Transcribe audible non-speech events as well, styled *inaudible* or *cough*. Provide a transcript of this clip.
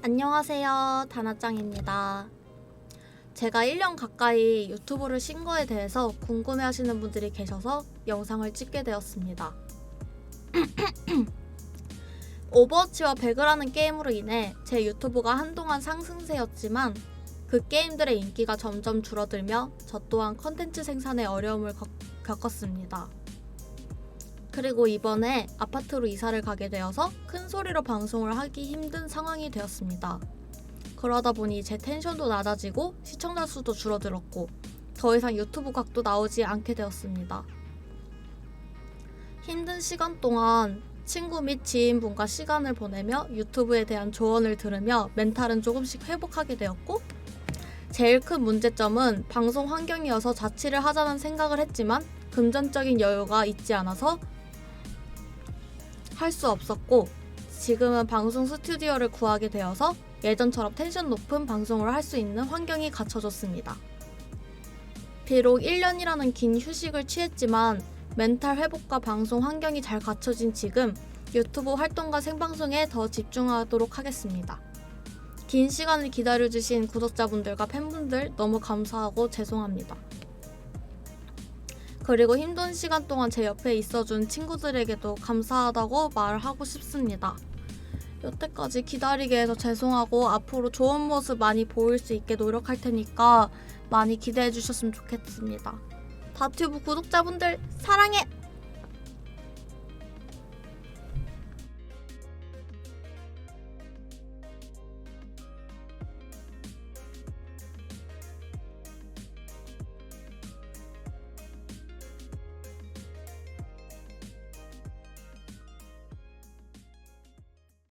안녕하세요. 다나짱입니다. 제가 1년 가까이 유튜브를 신 거에 대해서 궁금해 하시는 분들이 계셔서 영상을 찍게 되었습니다. *clears throat* 오버워치와 배그라는 게임으로 인해 제 유튜브가 한동안 상승세였지만 그 게임들의 인기가 점점 줄어들며 저 또한 컨텐츠 생산에 어려움을 겪- 겪었습니다. 그리고 이번에 아파트로 이사를 가게 되어서 큰 소리로 방송을 하기 힘든 상황이 되었습니다. 그러다 보니 제 텐션도 낮아지고 시청자 수도 줄어들었고 더 이상 유튜브 각도 나오지 않게 되었습니다. 힘든 시간 동안 친구 및 지인분과 시간을 보내며 유튜브에 대한 조언을 들으며 멘탈은 조금씩 회복하게 되었고 제일 큰 문제점은 방송 환경이어서 자취를 하자는 생각을 했지만 금전적인 여유가 있지 않아서 할 수 없었고 지금은 방송 스튜디오를 구하게 되어서 예전처럼 텐션 높은 방송을 할 수 있는 환경이 갖춰졌습니다. 비록 1년이라는 긴 휴식을 취했지만 멘탈 회복과 방송 환경이 잘 갖춰진 지금 유튜브 활동과 생방송에 더 집중하도록 하겠습니다. 긴 시간을 기다려주신 구독자분들과 팬분들 너무 감사하고 죄송합니다. 그리고 힘든 시간 동안 제 옆에 있어준 친구들에게도 감사하다고 말하고 싶습니다. 여태까지 기다리게 해서 죄송하고 앞으로 좋은 모습 많이 보일 수 있게 노력할 테니까 많이 기대해 주셨으면 좋겠습니다. 다튜브 구독자분들 사랑해!